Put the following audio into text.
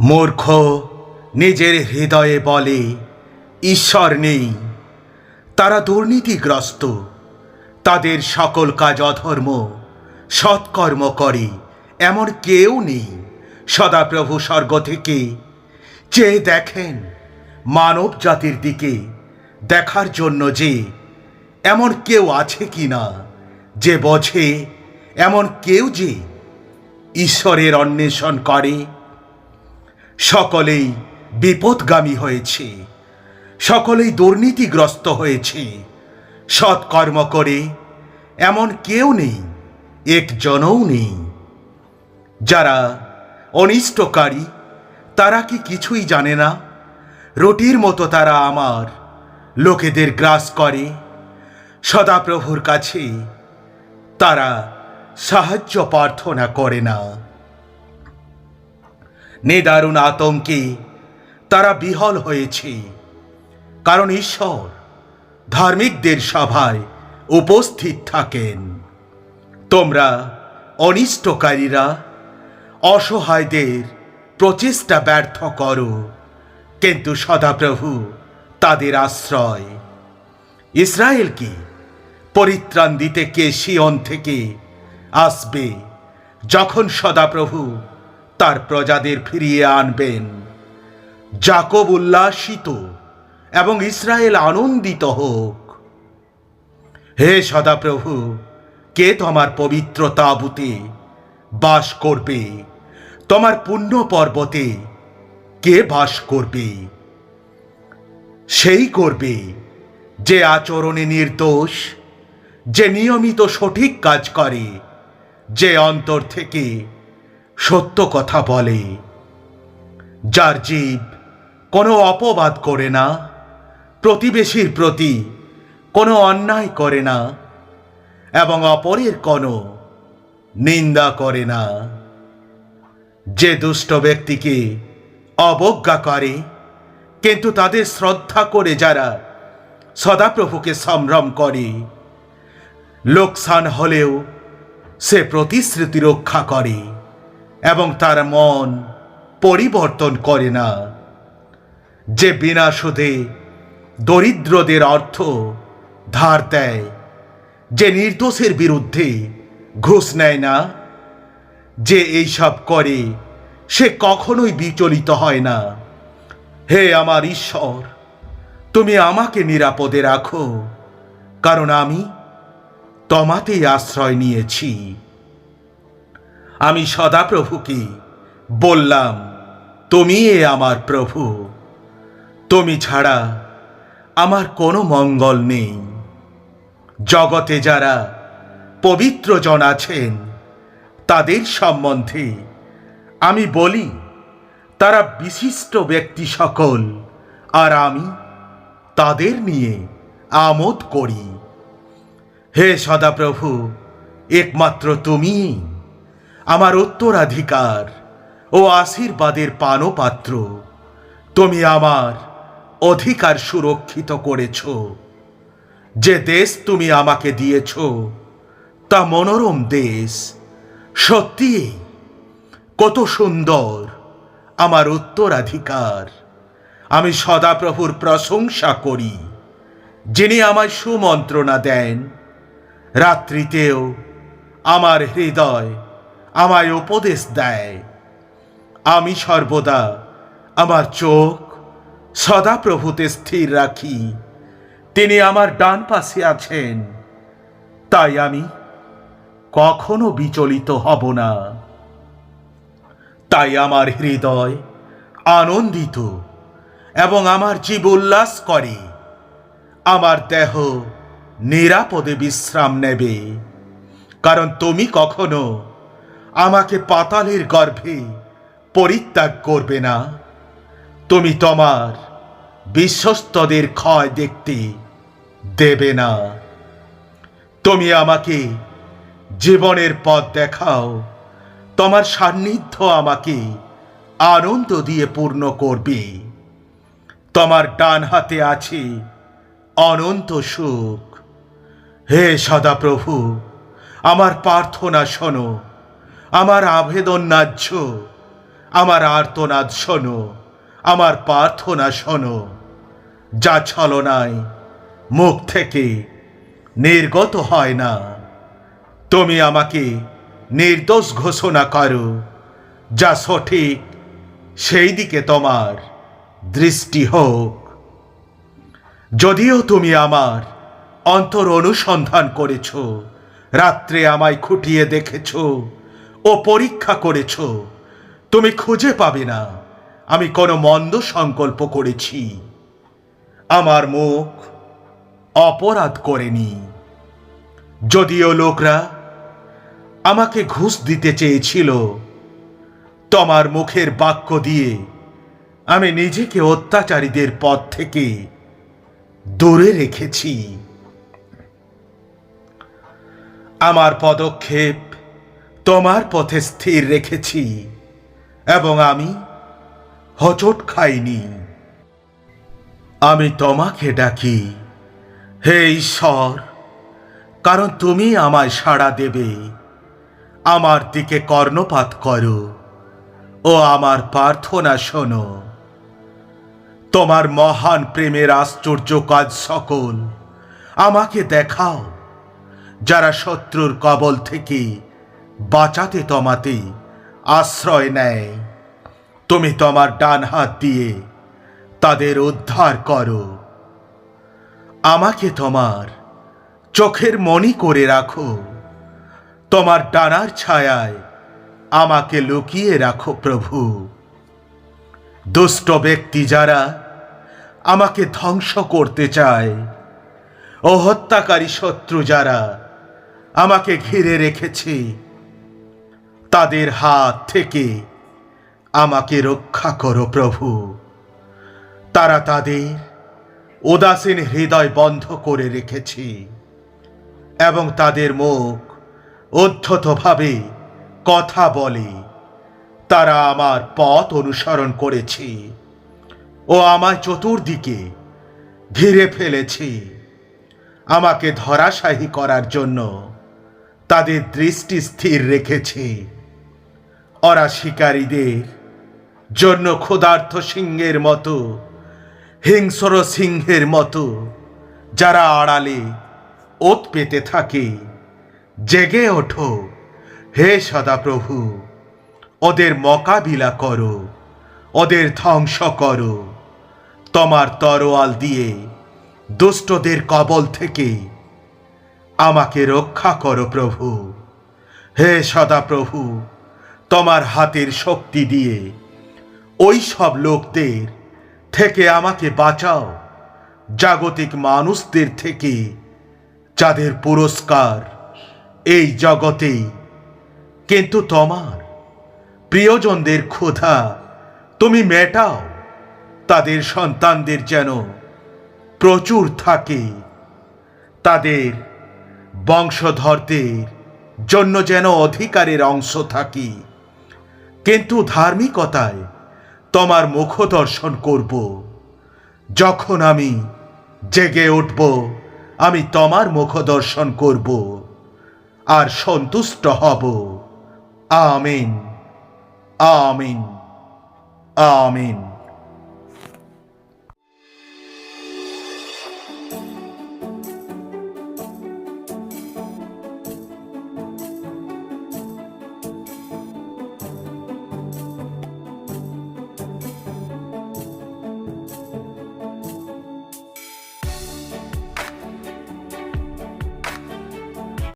মূর্খ, নিজের হৃদয়ে বলে, ঈশ্বর নেই। তারা দুর্নীতিগ্রস্ত। তাদের সকল কাজ অধর্ম। সৎকর্ম করে, এমন কেউ নেই। সদাপ্রভু স্বর্গ থেকে চেয়ে দেখেন মানব জাতির দিকে দেখার জন্য যে এমন কেউ আছে কি না, যে বোঝে এমন কেউ যে ঈশ্বরের অন্বেষণ করে সকলেই বিপদগামী হয়েছে। সকলেই দুর্নীতিগ্রস্ত হয়েছে। সৎকর্ম করে এমন কেউ নেই, একজনও নেই। যারা অনিষ্টকারী, তারা কি কিছুই জানে না? রুটির মতো তারা আমার লোকেদের গ্রাস করে। সদাপ্রভুর কাছে তারা সাহায্য প্রার্থনা করে না। নিদারুণ আতঙ্কে তারা বিহল হয়েছে। কারণ ঈশ্বর ধার্মিকদের সভায় উপস্থিত থাকেন। তোমরা অনিষ্টকারীরা, অসহায়দের প্রচেষ্টা ব্যর্থ করো, কিন্তু সদাপ্রভু তাদের আশ্রয়। ইসরায়েলকে পরিত্রাণ দিতে কে শিয়ন থেকে আসবে, যখন সদাপ্রভু তার প্রজাদের ফিরিয়ে আনবেন। জাকব উল্লাসিত এবং ইসরায়েল আনন্দিত হোক। হে সদাপ্রভু, কে তোমার পবিত্র তাবুতে বাস করবে? তোমার পুণ্য পর্বতে কে বাস করবে? সেই করবে যে আচরণে নির্দোষ, যে নিয়মিত সঠিক কাজ করে, যে অন্তর থেকে সত্য কথা বলে। যার জীব কোনো অপবাদ করে না, প্রতিবেশীর প্রতি কোনো অন্যায় করে না, এবং অপরের কোনো নিন্দা করে না। যে দুষ্ট ব্যক্তিকে অবজ্ঞা করে, কিন্তু তাদের শ্রদ্ধা করে যারা সদাপ্রভুকে সম্ভ্রম করে, লোকসান হলেও সে প্রতিশ্রুতি রক্ষা করে। এবং তার মন পরিবর্তন করে না। যে বিনা সুদে দরিদ্রদের অর্থ ধার দেয়, যে নির্দোষের বিরুদ্ধে ঘুষ নেয় না, যে এইসব করে সে কখনোই বিচলিত হয় না। হে আমার ঈশ্বর, তুমি আমাকে নিরাপদে রাখো, কারণ আমি তোমাতেই আশ্রয় নিয়েছি। আমি সদাপ্রভুকে বললাম, তুমি এ আমার প্রভু। তুমি ছাড়া আমার কোনো মঙ্গল নেই। জগতে যারা পবিত্র জন আছেন, তাদের সম্বন্ধে আমি বলি, তারা বিশিষ্ট ব্যক্তি সকল, আর আমি তাদের নিয়ে আমোদ করি। হে সদাপ্রভু, একমাত্র তুমি আমার উত্তরাধিকার ও আশীর্বাদের পানপাত্র। তুমি আমার অধিকার সুরক্ষিত করেছ। যে দেশ তুমি আমাকে দিয়েছ, তা মনোরম দেশ। সত্যি কত সুন্দর আমার উত্তরাধিকার। আমি সদাপ্রভুর প্রশংসা করি, যিনি আমায় সুমন্ত্রণা দেন। রাত্রিতেও আমার হৃদয় আমায় উপদেশ দেয়। আমি সর্বদা আমার চোখ সদাপ্রভুতে স্থির রাখি। তিনি আমার ডান পাশে আছেন। তাই আমি কখনো বিচলিত হব না। তাই আমার হৃদয় আনন্দিত এবং আমার জীব উল্লাস করে। আমার দেহ নিরাপদে বিশ্রাম নেবে। কারণ তুমি কখনো আমাকে পাতালের গর্ভে পরিত্যাগ করবে না। তুমি তোমার বিশ্বস্তদের ক্ষয় দেখতে দেবে না। তুমি আমাকে জীবনের পথ দেখাও। তোমার সান্নিধ্য আমাকে আনন্দ দিয়ে পূর্ণ করবে। তোমার ডান হাতে আছে অনন্ত সুখ। হে সদাপ্রভু, আমার প্রার্থনা শোনো। আমার আবেদন ন্যায্য, আমার আর্তনাদ শোনো, আমার প্রার্থনা শোনো। যা ছলনায় মুখ থেকে নির্গত হয় না, তুমি আমাকে নির্দোষ ঘোষণা করো, যা সঠিক সেই দিকে তোমার দৃষ্টি হোক। যদিও তুমি আমার অন্তর অনুসন্ধান করেছ, রাত্রে আমায় খুঁটিয়ে দেখেছ ও পরীক্ষা করেছ। তুমি খুঁজে পাবে না। আমি কোনো মন্দ সংকল্প করেছি। আমার মুখ অপরাধ করেনি। যদিও লোকরা আমাকে ঘুষ দিতে চেয়েছিল, তোমার মুখের বাক্য দিয়ে আমি নিজেকে অত্যাচারীদের পথ থেকে দূরে রেখেছি। আমার পদক্ষেপ তোমার পথে স্থির রেখেছি এবং আমি হচট খাইনি। আমি তোমাকে ডাকি, হে ঈশ্বর, কারণ তুমি আমায় সাড়া দেবে। আমার দিকে কর্ণপাত করো ও আমার প্রার্থনা শোনো। তোমার মহান প্রেমের আশ্চর্য কাজ সকল আমাকে দেখাও, যারা শত্রুর কবল থেকে বাঁচাতে তোমাতে আশ্রয় নেয়। তুমি তোমার ডান হাত দিয়ে তাদের উদ্ধার করো। আমাকে তোমার চোখের মনি করে রাখো। তোমার ডানার ছায়ায় আমাকে লুকিয়ে রাখো প্রভু। দুষ্ট ব্যক্তি যারা আমাকে ধ্বংস করতে চায়, ও হত্যাকারী শত্রু যারা আমাকে ঘিরে রেখেছে তাদের হাত থেকে আমাকে রক্ষা করো প্রভু। তারা তাদের উদাসীন হৃদয় বন্ধ করে রেখেছে এবং তাদের মুখ উদ্ধতভাবে কথা বলে, তারা আমার পথ অনুসরণ করেছে ও আমায় চতুর্দিকে ঘিরে ফেলেছে। আমাকে ধরাশায়ী করার জন্য তাদের দৃষ্টি স্থির রেখেছে। ওরা শিকারীদের জন্য ক্ষুধার্থ সিংহের মতো, হিংস্র সিংহের মতো, যারা আড়ালে ওত পেতে থাকে। জেগে ওঠো, হে সদাপ্রভু, ওদের মোকাবিলা করো, ওদের ধ্বংস করো। তোমার তরোয়াল দিয়ে দুষ্টদের কবল থেকে আমাকে রক্ষা করো প্রভু। হে সদাপ্রভু তোমার হাতের শক্তি দিয়ে। ওই সব লোকদের থেকে আমাকে বাঁচাও। জাগতিক মানুষদের থেকে যাদের পুরস্কার এই জগতেই। কিন্তু তোমার প্রিয়জনদের ক্ষুধা তুমি মেটাও। তাদের সন্তানদের যেন প্রচুর থাকে। তাদের বংশধরদের জন্য যেন অধিকারের অংশ থাকে। কিন্তু ধার্মিকতায় তোমার মুখ দর্শন করব। যখন আমি জেগে উঠব, আমি তোমার মুখ দর্শন করব আর সন্তুষ্ট হব। আমিন আমিন আমিন।